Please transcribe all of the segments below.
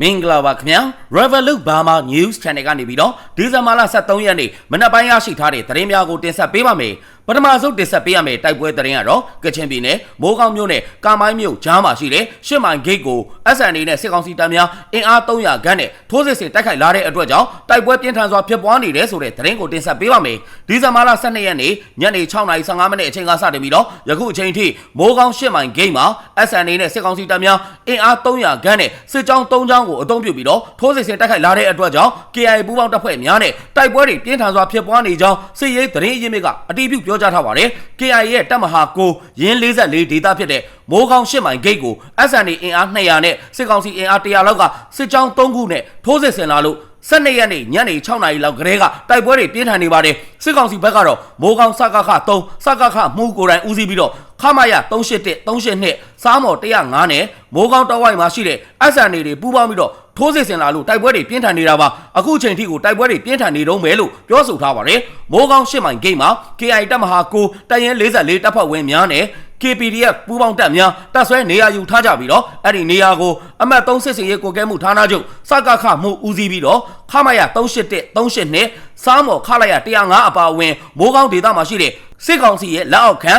မင်္ဂလာပါခင်ဗျာ Revolut Burma News Channel ကနေပြီးတော့ဒီဇင်ဘာလ23ရက်နေ့မနက်ပိုင်းရရှိထားတဲ့သတင်းများကိုတင်ဆက်ပေးပါမယ် ပထမဆုံးတင်ဆက်ပေးရမယ့်တိုက်ပွဲသတင်းကတော့ကချင်ပြည်နယ်မိုးကောင်းမြို့နယ်ကာမိုင်းမြို့ကြားမှာရှိတဲ့ရှစ်မိုင်ဂိတ်ကို SNA နဲ့စစ်ကောင်စီတပ်များအင်အား300ခန့်နဲ့ထိုးစစ်ဆင်တိုက်ခိုက်လာတဲ့အတွက်ကြောင့်တိုက်ပွဲပြင်းထန်စွာဖြစ်ပွားနေတယ်ဆိုတဲ့သတင်းကိုတင်ဆက်ပေးပါမယ်ဒီဇင်ဘာလ12ရက်နေ့ညနေ6:15မိနစ်အချိန်ကစတင်ပြီးတော့ယခုအချိန်ထိမိုးကောင်းရှစ်မိုင်ဂိတ်မှာ SNA နဲ့စစ်ကောင်စီတပ်များအင်အား300ခန့်နဲ့စစ်ကြောင်း3ကြောင်းကိုအုံပြုပြီးတော့ထိုးစစ်ဆင်တိုက်ခိုက်လာတဲ့အတွက်ကြောင့် KIA ပူးပေါင်းတပ်ဖွဲ့များနဲ့တိုက်ပွဲတွေပြင်းထန်စွာဖြစ်ပွားနေကြောင်းစစ်ရေးသတင်းအရင်းမြစ်ကအတည်ပြုပြောကြားထားပါတယ်။ KIA ရဲ့တပ်မဟာ9ရင်း44ဒေသဖြစ်တဲ့မိုးကောင်းရှစ်မိုင်ဂိတ်ကို SNA အင်အား200နဲ့စစ်ကောင်စီအင်အား100လောက်ကစစ်ကြောင်း3ခုနဲ့ထိုးစစ်ဆင်လာလို့12ရက်နေ့ညနေ6နာရီလောက်ကလေးကတိုက်ပွဲတွေပြင်းထန်နေပါတယ်စစ်ကောင်စီဘက်ကတော့မိုးကောင်းစကခ3စကခမှုကိုယ်တိုင်ဦးစီးပြီးတော့ခမရ381 382စားမော်105နဲ့မိုးကောင်းတောက်ဝိုင်မှာရှိတဲ့ SNA တွေပူးပေါင်းပြီးတော့ ထိုးစစ်ဆင်လာလို့တိုက်ပွဲတွေပြင်းထန်နေတာပါအခုချိန်ထိကိုတိုက်ပွဲတွေပြင်းထန်နေတော့မယ်လို့ပြောဆိုထားပါတယ်မိုးကောင်းရှစ်မိုင်ဂိတ်မှာ KI တပ်မဟာ9တရင်44တပ်ဖွဲ့ဝင်များနဲ့ KPDF ပူးပေါင်းတပ်များတပ်ဆွဲနေရာယူထားကြပြီးတော့အဲ့ဒီနေရာကိုအမှတ်3စစ်စင်ရေးကိုကဲမှုဌာနချုပ်စကခမှုဦးစီးပြီးတော့ခမရ381 382စားမော်ခလာရ105အပါအဝင်မိုးကောင်းဒေသမှာရှိတဲ့စစ်ကောင်စီရဲ့လက်အောက်ခံ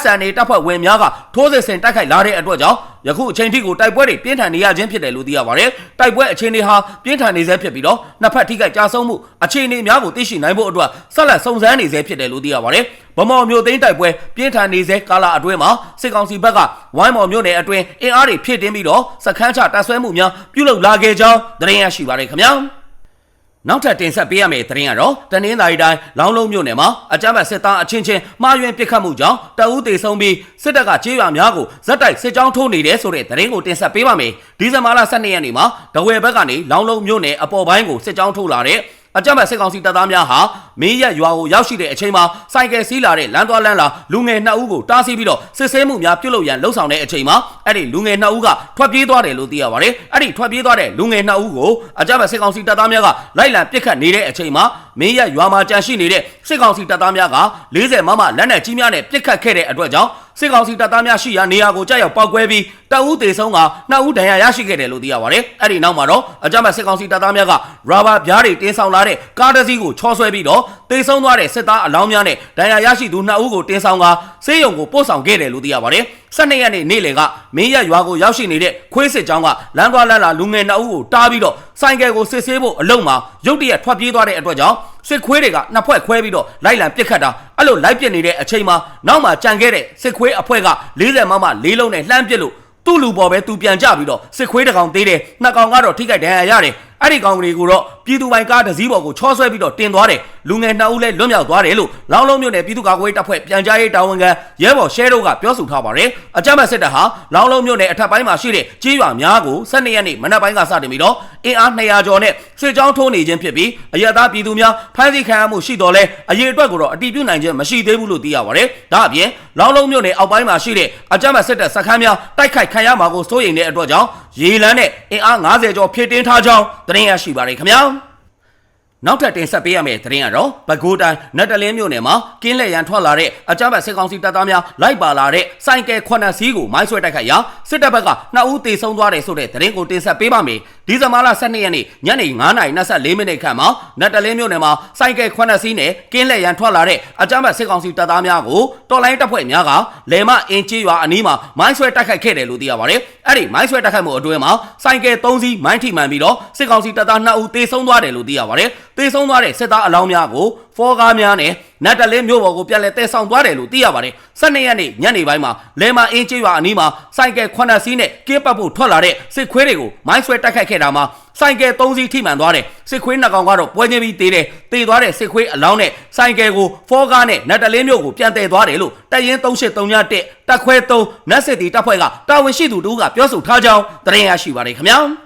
SNA တပ်ဖွဲ့ဝင်များကထိုးစစ်ဆင်တိုက်ခိုက်လာတဲ့အတွက်ကြောင့်ယခုအချိန်ထိကိုတိုက်ပွဲတွေပြင်းထန်နေရခြင်းဖြစ်တယ်လို့သိရပါတယ်။တိုက်ပွဲအခြေအနေဟာပြင်းထန်နေဆဲဖြစ်ပြီးတော့နှစ်ဖက်ထိခိုက်ကြဆုံးမှုအခြေအနေများကိုသိရှိနိုင်ဖို့အတွက်ဆက်လက်စုံစမ်းနေဆဲဖြစ်တယ်လို့သိရပါတယ်။ဗမော်မျိုးသိန်းတိုက်ပွဲပြင်းထန်နေဆဲကာလအတွင်းမှာစစ်ကောင်စီဘက်ကဝိုင်းမော်မျိုးနယ်အတွင်းအင်အားတွေဖြည့်တင်းပြီးတော့စခန်းချတပ်ဆွဲမှုများပြုလုပ်လာခဲ့ကြောင်းသတင်းရရှိပါတယ်ခင်ဗျာ။ နောက်ထပ်တင်ဆက်ပေးရမယ့်သတင်းကတော့တနင်္သာရီတိုင်းလောင်းလုံးမြို့နယ်မှာအကြမ်းဖက်စစ်သားအချင်းချင်းမှားယွင်းပစ်ခတ်မှုကြောင့်တအူးတေဆုံးပြီးစစ်တပ်ကကြေးရွာများကိုဇက်တိုက်စစ်ကြောင်းထိုးနေတယ်ဆိုတဲ့သတင်းကိုတင်ဆက်ပေးပါမယ်။ဒီဇင်ဘာလ12ရက်နေ့မှာဒဝယ်ဘက်ကနေလောင်းလုံးမြို့နယ်အပေါ်ပိုင်းကိုစစ်ကြောင်းထိုးလာတဲ့အကြမ်းဖက်စစ်ကောင်စီတပ်သားများဟာ မင်းရက်ရွာကိုရောက်ရှိတဲ့အချိန်မှာစိုက်ကယ်စီးလာတဲ့လမ်းသွားလမ်းလာလူငယ်နှစ်ဦးကိုတားဆီးပြီးတော့စစ်ဆေးမှုများပြုလုပ်ရန်လှုံ့ဆော်တဲ့အချိန်မှာအဲ့ဒီလူငယ်နှစ်ဦးကထွက်ပြေးသွားတယ်လို့သိရပါတယ်အဲ့ဒီထွက်ပြေးသွားတဲ့လူငယ်နှစ်ဦးကိုအကြမ်းဖက်စစ်ကောင်စီတပ်သားများကလိုက်လံပစ်ခတ်နေတဲ့အချိန်မှာမင်းရက်ရွာမှာကြန့်ရှိနေတဲ့စစ်ကောင်စီတပ်သားများက40မမလက်နက်ကြီးများနဲ့ပစ်ခတ်ခဲ့တဲ့အတွက်ကြောင့်စစ်ကောင်စီတပ်သားများရှိရာနေရာကိုကြောက်ရောက်ပောက်ကွဲပြီးတအူးသေးဆုံးကနှစ်ဦးဒဏ်ရာရရှိခဲ့တယ်လို့သိရပါတယ်။အဲ့ဒီနောက်မှာတော့အကြမ်းဖက်စစ်ကောင်စီတပ်သားများကရာဘာပြားတွေတင်းဆောင်လာတဲ့ကားတစ်စီးကိုချောဆွဲပြီးတော့သေဆုံးသွားတဲ့စစ်သားအလောင်းများနဲ့ဒဏ်ရာရရှိသူနှစ်ဦးကိုတင်းဆောင်ကဆေးရုံကိုပို့ဆောင်ခဲ့တယ်လို့သိရပါတယ်။12ရက်နေ့နေ့လယ်ကမင်းရရွာကိုရောက်ရှိနေတဲ့ခွေးစစ်ကြောင်းကလမ်းသွားလမ်းလာလူငယ်နှစ်ဦးကိုတားပြီးတော့ဆိုင်ကယ်ကိုစစ်ဆေးဖို့အလုံမှာရုတ်တရက်ထွက်ပြေးသွားတဲ့အတွက်ကြောင့်စစ်ခွေးတွေကနှစ်ဖွဲ့ခွဲပြီးတော့လိုက်လံပစ်ခတ်တာအဲ့လိုလိုက်ပစ်နေတဲ့အချိန်မှာနောက်မှာကြံခဲ့တဲ့စစ်ခွေးအဖွဲ့က40မမလေးလုံးနဲ့လှမ်းပစ်လို့သူ့လူပေါ်ပဲသူပြန်ကြပြီးတော့စစ်ခွေးတစ်ကောင်သေးတယ်နှစ်ကောင်ကတော့ထိခိုက်ဒဏ်ရာရတယ်အဲ့ဒီကောင်တွေကိုတော့ပြည်သူပိုင်ကားတစ်စီးပေါ်ကိုချောဆွဲပြီးတော့တင်သွားတယ်လူငယ်နှစ်ဦးလည်းလွတ်မြောက်သွားတယ်လို့လောင်းလုံးမြို့နယ်ပြည်သူ့ကာကွယ်တပ်ဖွဲ့ပြန်ကြားရေးတာဝန်ခံရဲဘော်ရှဲတို့ကပြောဆိုထားပါတယ်အကြမ်းဖက်စစ်တပ်ဟာလောင်းလုံးမြို့နယ်အထက်ပိုင်းမှာရှိတဲ့ကြေးရွာများကို12ရက်နေ့မနက်ပိုင်းကစတင်ပြီးတော့အင်အား200ကျော်နဲ့စစ်ကြောင်းထိုးနေခြင်းဖြစ်ပြီးအရသာပြည်သူများဖမ်းဆီးခံရမှုရှိတော်လဲအရေးအတွက်ကိုတော့အတိပြုနိုင်ခြင်းမရှိသေးဘူးလို့သိရပါတယ်ဒါအပြင်လောင်းလုံးမြို့နယ်အောက်ပိုင်းမှာရှိတဲ့အကြမ်းဖက်စစ်တပ်စခန်းများတိုက်ခိုက်ခံရမှာကိုစိုးရိမ်တဲ့အတွက်ကြောင့် ရေလန်းနဲ့အင်အား90ကျော်ဖြည့်တင်းထားကြောင်းသတင်းရရှိပါတယ်ခင်ဗျာနောက်ထပ်တင်ဆက်ပေးရမယ့်သတင်းကတော့ပဲခူးတိုင်းနတ်တလင်းမြို့နယ်မှာကင်းလက်ရန်ထွက်လာတဲ့အကြမ်းဖက်စစ်ကောင်စီတပ်သားများလိုက်ပါလာတဲ့စိုက်ကယ်ခွနစီးကိုမိုင်းဆွဲတိုက်ခိုက်ရာစစ်တပ်ဘက်ကနှစ်ဦးသေဆုံးသွားတယ်ဆိုတဲ့သတင်းကိုတင်ဆက်ပေးပါမယ်။ ဒီဇင်ဘာလ12ရက်နေ့ညနေ9:24မိနစ်ခန့်မှာနတ်တလင်းမြို့နယ်မှာစိုက်ကယ်ခွနစီးနဲ့ကင်းလက်ရန်ထွက်လာတဲ့အကြမ်းဖက်စစ်ကောင်စီတပ်သားများကိုတော်လိုင်းတပ်ဖွဲ့များကလေမအင်ချီရွာအနီးမှာမိုင်းဆွဲတိုက်ခိုက်ခဲ့တယ်လို့သိရပါတယ်။အဲ့ဒီမိုင်းဆွဲတိုက်ခိုက်မှုအတွင်းမှာစိုက်ကယ်3စီးမိုင်းထိမှန်ပြီးတော့စစ်ကောင်စီတပ်သား2ဦးသေဆုံးသွားတယ်လို့သိရပါတယ်။သေဆုံးသွားတဲ့စစ်သားအလောင်းများကိုဖောကားများနဲ့နတ်တလင်းမြို့ပေါ်ကိုပြန်လည်တည်ဆောင်သွားတယ်လို့သိရပါတယ်။12ရက်နေ့ညနေပိုင်းမှာလဲမာအင်းကျေးရွာအနီးမှာစိုက်ကယ်ခွနက်စီးနဲ့ကင်းပတ်ဖို့ထွက်လာတဲ့စစ်ခွေးတွေကိုမိုင်းဆွဲတိုက်ခိုက်ခဲ့တာမှာစိုက်ကယ်3စီးထိမှန်သွားတယ်။စစ်ခွေးနှစ်ကောင်ကတော့ပွဲချင်းပြီးတေးတယ်။တေးသွားတဲ့စစ်ခွေးအလောင်းနဲ့စိုက်ကယ်ကိုဖောကားနဲ့နတ်တလင်းမြို့ကိုပြန်တည်သွားတယ်လို့တရင်3831တက်ခွဲ3နတ်စစ်တီတပ်ဖွဲ့ကတာဝန်ရှိသူတို့ကပြောဆိုထားကြောင်းသတင်းရရှိပါတယ်ခင်ဗျာ။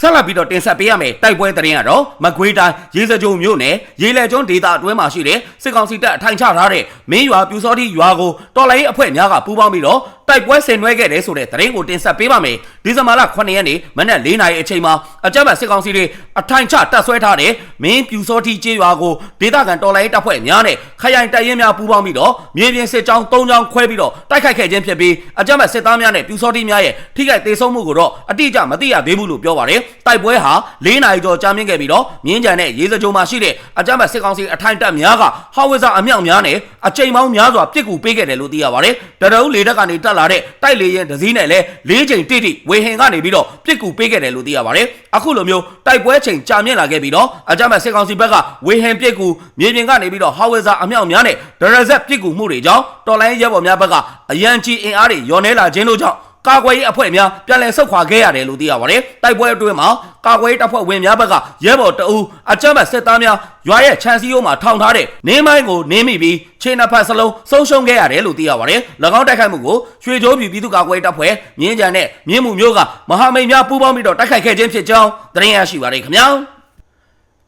ဆက်လက်ပြီးတော့တင်ဆက်ပေးရမယ်တိုက်ပွဲသတင်းကတော့မကွေးတိုင်းရေစကြုံမြို့နယ်ရေလက်ကျွန်းဒေသအတွင်းမှာရှိတဲ့စစ်ကောင်စီတပ်အထိုင်ချထားတဲ့မင်းရွာပြူစောတိရွာကိုတော်လိုင်းအဖွဲ့များကပူးပေါင်းပြီးတော့ တိုက်ပွဲဆင်နွှဲခဲ့တယ်ဆိုတဲ့သတင်းကိုတင်ဆက်ပေးပါမယ်ဒီဇင်ဘာလ9ရက်နေ့မနက်4နာရီအချိန်မှာအကြမ်းဖက်စစ်ကောင်စီတွေအထိုင်ချတပ်ဆွဲထားတဲ့မင်းပြူစောတိကျေးရွာကိုဒေသခံတော်လှန်ရေးတပ်ဖွဲ့များနဲ့ခရိုင်တပ်ရင်းများပူးပေါင်းပြီးတော့မြေပြင်စစ်ကြောင်း၃ကြောင်းခွဲပြီးတော့တိုက်ခိုက်ခဲ့ခြင်းဖြစ်ပြီးအကြမ်းဖက်စစ်သားများနဲ့ပြူစောတိများရဲ့ထိခိုက်ဒေဆုံးမှုကိုတော့အတိအကျမသိရသေးဘူးလို့ပြောပါတယ်တိုက်ပွဲဟာ၄နာရီကျော်ကြာမြင့်ခဲ့ပြီးတော့မြင်းကြံနဲ့ရေစကြိုမှာရှိတဲ့အကြမ်းဖက်စစ်ကောင်စီအထိုင်တပ်များကဟာဝစ်ဇာအမြောက်များနဲ့အကြိမ်ပေါင်းများစွာပြစ်ကူပေးခဲ့တယ်လို့သိရပါတယ်တရအုပ်လေတပ်ကနေတက်လာတဲ့တိုက်လေရင်ဒစည်းနဲ့လည်း၄ချိန်တိတိဝေဟင်ကနေပြီးတော့ပြစ်ကူပေးခဲ့တယ်လို့သိရပါတယ်အခုလိုမျိုးတိုက်ပွဲချိန်ကြာမြင့်လာခဲ့ပြီးတော့အကြမ်းဖက်စစ်ကောင်စီဘက်ကဝေဟင်ပြစ်ကူမြေပြင်ကနေပြီးတော့ဟာဝစ်ဇာအမြောက်များနဲ့ဒရဇက်ပြစ်ကူမှုတွေကြောင့်တော်လိုင်းရဲဘော်များဘက်ကအရန်ကြီးအင်အားတွေညော်နေလာခြင်းတို့ကြောင့် ကာကွယ်ရေးအဖွဲ့များပြန်လည်ဆုတ်ခွာခဲ့ရတယ်လို့သိရပါတယ်။တိုက်ပွဲအတွင်းမှာကာကွယ်ရေးတပ်ဖွဲ့ဝင်များဘက်ကရဲဘော်တအူးအကြမ်းဖက်စစ်သားများရွာရဲ့ခြံစည်းရိုးမှာထောင်ထားတဲ့နေမိုင်းကိုနင်းမိပြီးခြေနှစ်ဖက်စလုံးဆုံးရှုံးခဲ့ရတယ်လို့သိရပါတယ်။၎င်းတိုက်ခိုက်မှုကိုရွှေချိုးပြည်ပြည်သူ့ကာကွယ်ရေးတပ်ဖွဲ့မြင်းကြံနဲ့မြင်းမှုမျိုးကမဟာမိတ်များပူးပေါင်းပြီးတော့တိုက်ခိုက်ခဲ့ခြင်းဖြစ်ကြောင်းသတင်းရရှိပါတယ်ခင်ဗျာ။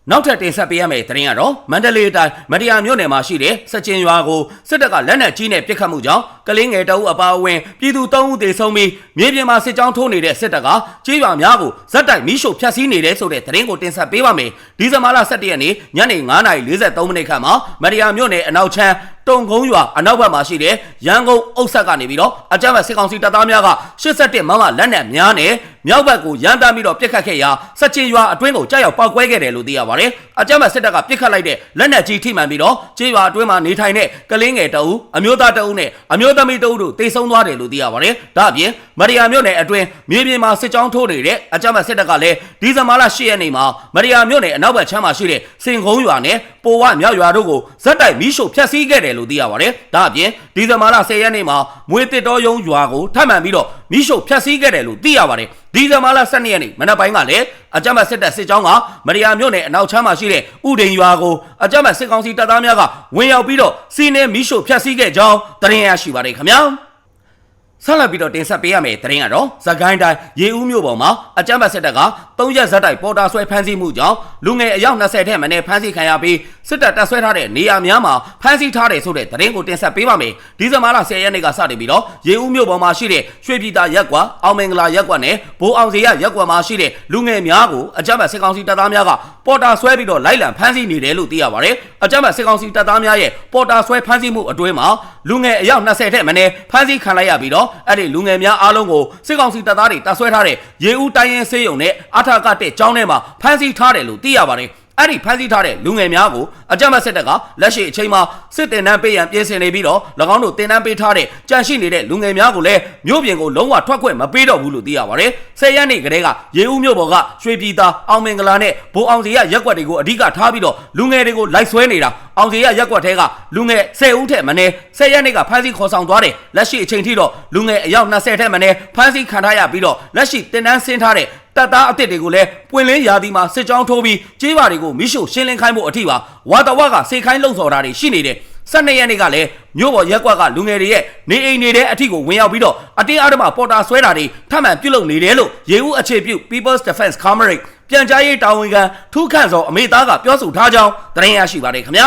နောက်ထပ်တင်ဆက်ပေးရမယ့်သတင်းကတော့မန္တလေးတိုင်းမတရားမြို့နယ်မှာရှိတဲ့စက်ကျင်ရွာကိုစစ်တပ်ကလက်နက်ကြီးနဲ့ပစ်ခတ်မှုကြောင့်ကလင်းငယ်တအုပ်အပါအဝင်ပြည်သူ၃ဦးသေဆုံးပြီးမြေပြင်မှာစစ်ကြောင်းထိုးနေတဲ့စစ်တပ်ကကြေးရွာများကိုဇက်တိုက်မီးရှို့ဖျက်ဆီးနေတယ်ဆိုတဲ့သတင်းကိုတင်ဆက်ပေးပါမယ်။ဒီဇင်ဘာလ17ရက်နေ့ညနေ9:43မိနစ်ခန့်မှာမတရားမြို့နယ်အနောက်ချမ်းတုံကုန်းရွာအနောက်ဘက်မှာရှိတဲ့ရန်ကုန်အုပ်ဆက်ကနေပြီးတော့အကြမ်းဖက်စစ်ကောင်စီတပ်သားများက87မမလက်နက်များနဲ့မြောက်ဘက်ကိုရန်တမ်းပြီးတော့ပြစ်ခတ်ခဲ့ရာစက်ချင်ရွာအတွင်းကိုကြောက်ရောက်ပောက်ကွဲခဲ့တယ်လို့သိရပါတယ်။အကြမ်းဖက်စစ်တပ်ကပြစ်ခတ်လိုက်တဲ့လက်နက်ကြီးထိမှန်ပြီးတော့ကြေးရွာအတွင်းမှာနေထိုင်တဲ့ကလင်းငယ်တအူးအမျိုးသားတအူးနဲ့အမျိုးသမီးတအူးတို့တေဆုံးသွားတယ်လို့သိရပါတယ်။ဒါ့အပြင်မရီယာမြို့နယ်အတွင်းမြေပြင်မှာစစ်ကြောင်းထိုးနေတဲ့အကြမ်းဖက်စစ်တပ်ကလည်းဒီဇင်ဘာလ10ရက်နေ့မှာမရီယာမြို့နယ်အနောက်ဘက်ခြမ်းမှာရှိတဲ့စင်ကုန်းရွာနဲ့ပိုဝမြောက်ရွာတို့ကိုဇက်တိုက်မီးရှို့ဖျက်ဆီးခဲ့တယ်လို့သိရပါတယ်။ဒါ့အပြင်ဒီဇင်ဘာလ10ရက်နေ့မှာမွေတစ်တော်ယုံရွာကိုထပ်မံပြီးတော့မီးရှို့ဖျက်ဆီးခဲ့တယ်လို့သိရပါတယ်။ဒီဇင်ဘာလ12ရက်နေ့မနက်ပိုင်းကလည်းအကြမ်းဖက်စစ်တပ်စစ်ကြောင်းကမရီယာမြို့နယ်အနောက်ချမ်းမှာရှိတဲ့ဥဒိန်ရွာကိုအကြမ်းဖက်စစ်ကောင်စီတပ်သားများကဝင်ရောက်ပြီးတော့စီးနေမီးရှို့ဖျက်ဆီးခဲ့ကြောင်းသတင်းရရှိပါတယ်ခင်ဗျာ။ ဆက်လက်ပြီးတော့တင်ဆက်ပေးရမယ့်သတင်းကတော့သကိုင်းတိုင်းရေဦးမြို့ပေါ်မှာအကြမ်းဖက်စစ်တပ်က၃ရက်ဇက်တိုက်ပေါ်တာဆွဲဖမ်းဆီးမှုကြောင့်လူငယ်အယောက်20ထက်မနည်းဖမ်းဆီးခံရပြီးစစ်တပ်တပ်ဆွဲထားတဲ့နေရာများမှာဖမ်းဆီးထားတယ်ဆိုတဲ့သတင်းကိုတင်ဆက်ပေးပါမယ်။ဒီဇင်ဘာလ10ရက်နေ့ကစတင်ပြီးတော့ရေဦးမြို့ပေါ်မှာရှိတဲ့ရွှေပြည်သာရက်ကွာအောင်မင်္ဂလာရက်ကွာနဲ့ဘိုးအောင်စီရရက်ကွာမှာရှိတဲ့လူငယ်များကိုအကြမ်းဖက်စစ်ကောင်စီတပ်သားများကပေါ်တာဆွဲပြီးတော့လိုက်လံဖမ်းဆီးနေတယ်လို့သိရပါတယ်။အကြမ်းဖက်စစ်ကောင်စီတပ်သားများရဲ့ပေါ်တာဆွဲဖမ်းဆီးမှုအတွင်းမှာလူငယ်အယောက်20ထက်မနည်းဖမ်းဆီးခံလိုက်ရပြီးတော့အဲ့ဒီလူငယ်များအားလုံးကိုစစ်ကောင်စီတပ်သားတွေတပ်ဆွဲထားတဲ့ရေဦးတိုင်းရင်ဆေးရုံနဲ့အထာကတဲ့ကျောင်းထဲမှာဖမ်းဆီးထားတယ်လို့သိရပါတယ် အဲ့ဒီဖမ်းဆီးထားတဲ့လူငယ်များကိုအကြမ်းဖက်စစ်တပ်ကလက်ရှိအချိန်မှာစစ်တင်တန်းပေးရန်ပြင်ဆင်နေပြီးတော့၎င်းတို့တင်တန်းပေးထားတဲ့ကြန့်ရှိနေတဲ့လူငယ်များကိုလည်းမြို့ပြင်ကိုလုံးဝထွက်ခွင့်မပေးတော့ဘူးလို့သိရပါတယ်။ဆယ်ရက်နေ့ကတည်းကရေဦးမြို့ပေါ်ကရွှေပြည်သာအောင်မင်္ဂလာနဲ့ဘိုးအောင်စီရရက်ကွက်တွေကိုအဓိကထားပြီးတော့လူငယ်တွေကိုလိုက်ဆွဲနေတာအောင်စီရရက်ကွက်ထဲကလူငယ်10ဦးထက်မနည်းဆယ်ရက်နေ့ကဖမ်းဆီးခေါ်ဆောင်သွားတယ်လက်ရှိအချိန်ထိတော့လူငယ်အယောက်20ထက်မနည်းဖမ်းဆီးခံထားရပြီးတော့လက်ရှိတင်တန်းဆင်းထားတဲ့ တပ်သားအစ်စ်တွေကိုလည်းပွင့်လင်းရာသီမှာစစ်ကြောင်းထိုးပြီးကြေးပါတွေကိုမိရှုရှင်းလင်းခိုင်းဖို့အထိပါဝါတဝကစေခိုင်းလှုံ့ဆော်တာတွေရှိနေတယ်12ရက်နေ့ကလည်းမြို့ပေါ်ရက်ကွက်ကလူငယ်တွေရဲ့နေအိမ်နေတဲ့အထိကိုဝင်ရောက်ပြီးတော့အတင်းအဓမ္မပေါ်တာဆွဲတာတွေထပ်မံပြုလုပ်နေတယ်လို့ရေဦးအခြေပြု People's Defense Comrade ပြန်ကြားရေးတာဝန်ခံထူးခန့်စောအမေသားကပြောဆိုထားကြောင်းသတင်းရရှိပါတယ်ခင်ဗျာ